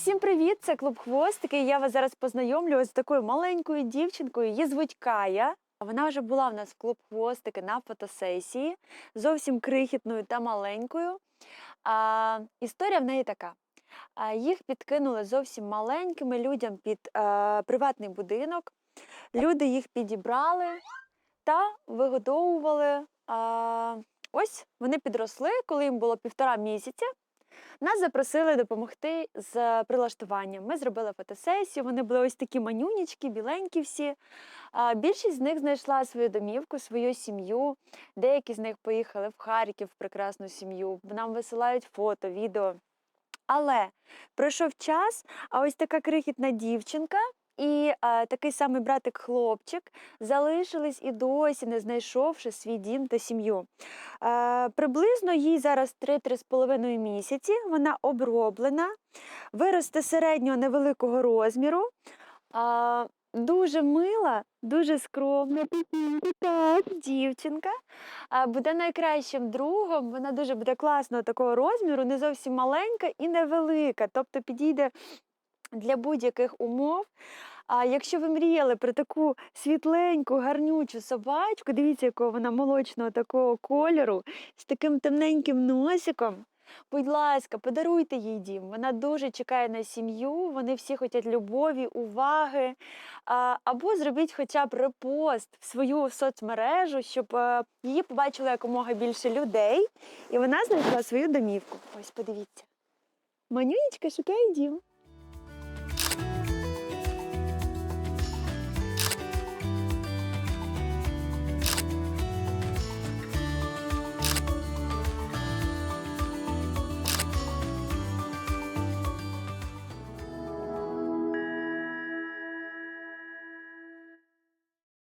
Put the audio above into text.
Всім привіт! Це клуб Хвостики. Я вас зараз познайомлю з такою маленькою дівчинкою. Її звуть Кая. Вона вже була в нас в клуб Хвостики на фотосесії, зовсім крихітною та маленькою. А, історія в неї така. А, їх підкинули зовсім маленькими людям під а, приватний будинок. Люди їх підібрали та вигодовували. А, ось вони підросли, коли їм було півтора місяця. Нас запросили допомогти з прилаштуванням. Ми зробили фотосесію. Вони були ось такі манюнічки, біленькі всі. Більшість з них знайшла свою домівку, свою сім'ю. Деякі з них поїхали в Харків в прекрасну сім'ю. Нам висилають фото, відео. Але пройшов час, а ось така крихітна дівчинка і е, такий самий братик-хлопчик залишились і досі, не знайшовши свій дім та сім'ю. Е, приблизно їй зараз 3-3,5 місяці. Вона оброблена, виросте середнього невеликого розміру. Е, дуже мила, дуже скромна дівчинка. Буде найкращим другом. Вона дуже буде класного такого розміру, не зовсім маленька і невелика. Тобто підійде для будь-яких умов. А якщо ви мріяли про таку світленьку, гарнючу собачку, дивіться, якого вона молочного такого кольору, з таким темненьким носиком. Будь ласка, подаруйте їй дім. Вона дуже чекає на сім'ю, вони всі хочуть любові, уваги. Або зробіть хоча б репост в свою соцмережу, щоб е, її побачило якомога більше людей, і вона знайшла свою домівку. Ось подивіться. Манюнечка шукає дім.